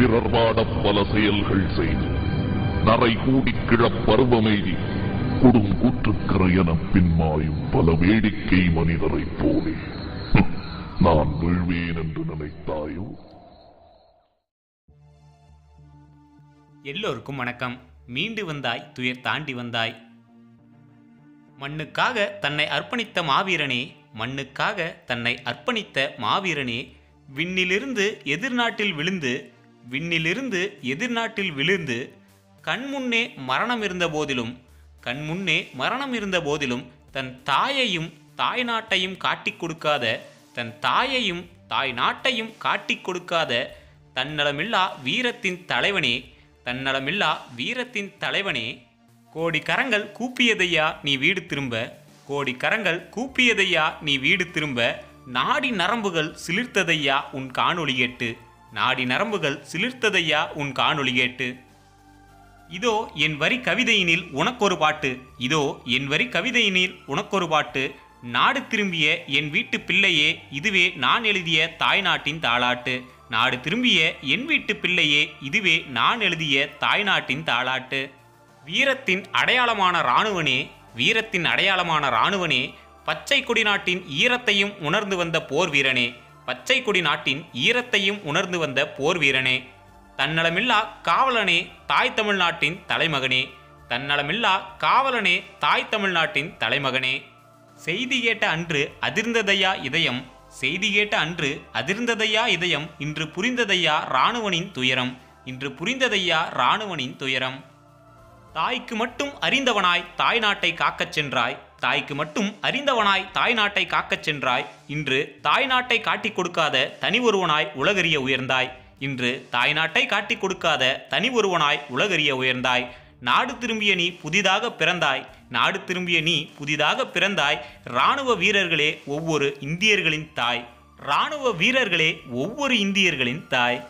பிறர் வாடப் பல செயல்கள் செய்து நரை கூடி கிழப் பருவமெய்தி கொடுங்கூற்றுக்கரை எனப் பின்மாயும் பல வேடிக்கை மனிதரைப் போலே. நான் வீழ்வேன் என்று நினைத்தாயோ? எல்லோருக்கும் வணக்கம். மீண்டு வந்தாய் துயர் தாண்டி வந்தாய். மண்ணுக்காக தன்னை அர்ப்பணித்த மாவீரனே மண்ணுக்காக தன்னை அர்ப்பணித்த மாவீரனே விண்ணிலிருந்து எதிர்நாட்டில் விழுந்து விண்ணிலிருந்து எதிர்நாட்டில் விழுந்து கண்முன்னே மரணம் இருந்த போதிலும் கண்முன்னே மரணம் இருந்த போதிலும் தன் தாயையும் தாய் நாட்டையும் காட்டிக் கொடுக்காத தன் தாயையும் தாய் நாட்டையும் காட்டிக் கொடுக்காத தன்னலமில்லா வீரத்தின் தலைவனே தன்னலமில்லா வீரத்தின் தலைவனே. கோடி கரங்கள் கூப்பியதையா நீ வீடு திரும்ப? கோடி கரங்கள் கூப்பியதையா நீ வீடு திரும்ப? நாடி நரம்புகள் சிலிர்த்ததையா உன் காணொளி கேட்டு? நாடி நரம்புகள் சிலிர்த்ததையா உன் காணொளி கேட்டு. இதோ என் வரி கவிதையினில் உனக்கொரு பாட்டு. இதோ என் வரி கவிதையினில் உனக்கொரு பாட்டு. நாடு திரும்பிய என் வீட்டு பிள்ளையே இதுவே நான் எழுதிய தாய்நாட்டின் தாளாட்டு. நாடு திரும்பிய என் வீட்டு பிள்ளையே இதுவே நான் எழுதிய தாய்நாட்டின் தாளாட்டு. வீரத்தின் அடையாளமான இராணுவனே வீரத்தின் அடையாளமான இராணுவனே பச்சை கொடி நாட்டின் ஈரத்தையும் உணர்ந்து வந்த போர் வீரனே பச்சை கொடி நாட்டின் ஈரத்தையும் உணர்ந்து வந்த போர் வீரனே. தன்னலமில்லா காவலனே தாய் தமிழ்நாட்டின் தலைமகனே. தன்னலமில்லா காவலனே தாய் தமிழ்நாட்டின் தலைமகனே. செய்தி கேட்ட அன்று அதிர்ந்ததையா இதயம்? செய்தி கேட்ட அன்று அதிர்ந்ததையா இதயம்? இன்று புரிந்ததையா இராணுவனின் துயரம்? இன்று புரிந்ததையா இராணுவனின் துயரம்? தாய்க்கு மட்டும் அறிந்தவனாய் தாய் நாட்டை காக்கச் சென்றாய். தாய்க்கு மட்டும் அறிந்தவனாய் தாய் நாட்டை காக்கச் சென்றாய். இன்று தாய் நாட்டை காட்டிக் கொடுக்காத தனி ஒருவனாய் உலகறிய உயர்ந்தாய். இன்று தாய் நாட்டை காட்டிக் கொடுக்காத தனி ஒருவனாய் உலகறிய உயர்ந்தாய். நாடு திரும்பிய நீ புதிதாக பிறந்தாய். நாடு திரும்பிய நீ புதிதாக பிறந்தாய். இராணுவ வீரர்களே ஒவ்வொரு இந்தியர்களின் தாய். இராணுவ வீரர்களே ஒவ்வொரு இந்தியர்களின் தாய்.